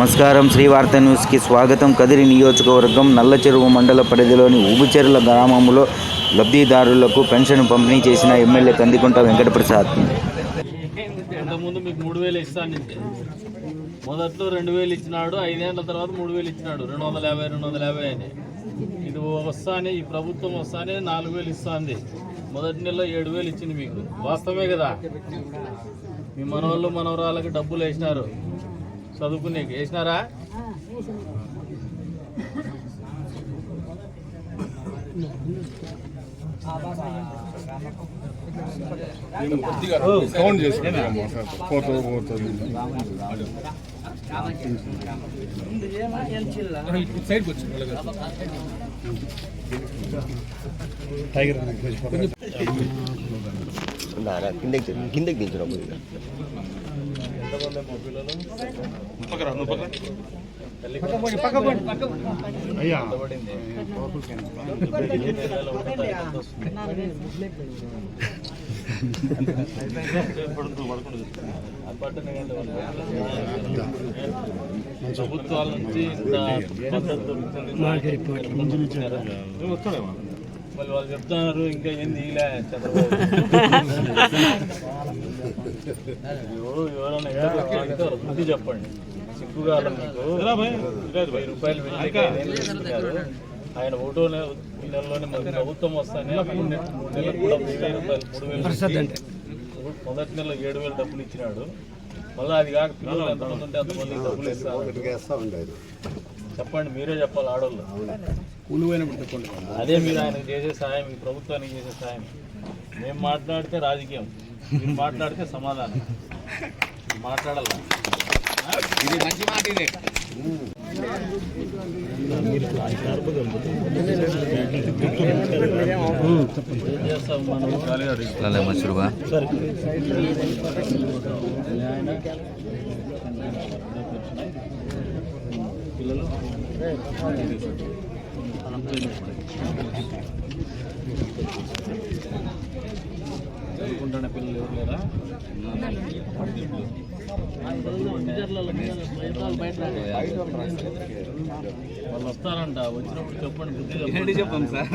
నమస్కారం. శ్రీవార్త న్యూస్కి స్వాగతం. కదిరి నియోజకవర్గం నల్లచెరువు మండల పరిధిలోని ఉబుచెరుల గ్రామంలో లబ్ధిదారులకు పెన్షన్ పంపిణీ చేసిన ఎమ్మెల్యే కందికుంట వెంకటప్రసాద్. ఇంతకుముందు మీకు మూడు వేలు ఇస్తాను మొదట్లో రెండు వేలు ఇచ్చినాడు ఐదేళ్ళ తర్వాత మూడు వేలు ఇచ్చినాడు. రెండు వందల యాభై రెండు వందల యాభై అని. ఇది వస్తానే ఈ ప్రభుత్వం వస్తానే నాలుగు వేలు ఇస్తుంది మొదటి నెలలో ఏడు వేలు ఇచ్చింది మీకు. వాస్తవమే కదా. మీ మనవాళ్ళు మనవరాళ్ళకి డబ్బులు వేసినారు. చదువుకునేకి వేసినారా? కౌంట్ చేసుకుంటాము ఫోటో పోతుంది కిందకి కిందకి దించడం వాళ్ళు. ప్రభుత్వాల నుంచి మళ్ళీ వాళ్ళు చెప్తున్నారు ఇంకా ఏం ఇలా చంద్రబాబు అది ఎవరైనా ఎవరైనా చెప్పండి సిగ్గుగా మీకు వెయ్యి రూపాయలు ఆయన ఒకటో నెలలోనే మనకి ప్రభుత్వం వస్తానే మూడు నె- మూడు నెలలకు కూడా వెయ్యి రూపాయలు మూడు వేలు మొదటి నెల ఏడు వేలు డబ్బులు ఇచ్చినాడు మళ్ళీ అది కాక పిల్లలు ఎంతమంది ఉంటే అంతమందికి డబ్బులు ఇస్తారు చెప్పండి మీరే చెప్పాలి ఆడోళ్ళు. అదే మీరు ఆయనకు చేసే సాయం ఈ ప్రభుత్వానికి చేసే సాయం. మేము మాట్లాడితే రాజకీయం. మీరు మాట్లాడితే సమాధానం. మాట్లాడాల? ఏం చేస్తాం మనం పిల్లలు వాళ్ళు వస్తారంట వచ్చినప్పుడు చెప్పండి బుద్ధి చెప్పండి సార్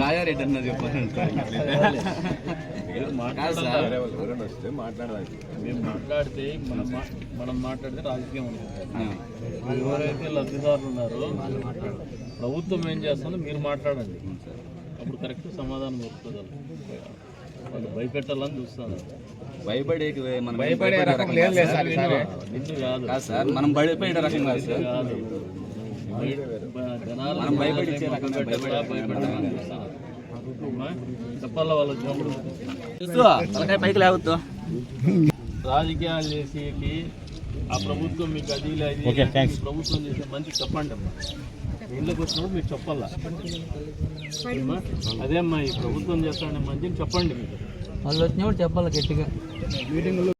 రాజారెడ్డి అన్న చెప్పాను మేము మాట్లాడితే మనం మా- మనం మాట్లాడితే రాజకీయం ఉంటుంది ఎవరైతే లబ్ధిదారులు ఉన్నారో ప్రభుత్వం ఏం చేస్తుందో మీరు మాట్లాడండి అప్పుడు కరెక్ట్ సమాధానం దొరుకుతుంది భయపెట్టాలని చూస్తారు భయపడే మనం భయపడే రకం లేదు కాదు. కాదు సార్. మనం భయపడే రకం కాదు. సార్ మనం భయపడిచ్చే రకం చెప్పాలా వాళ్ళ జోబులు? తలకాయ పైకి లేవద్దు. రాజకీయాలు చేసేకి ఆ ప్రభుత్వం మీకు అది ఈ ప్రభుత్వం చేసే మంచి చెప్పండి అమ్మా. ఇళ్ళకి వచ్చినప్పుడు మీరు చెప్పాలా? అదే అమ్మా ఈ ప్రభుత్వం చేస్తానే మంచిని చెప్పండి మీరు. వాళ్ళు వచ్చినప్పుడు చెప్పాలి గట్టిగా.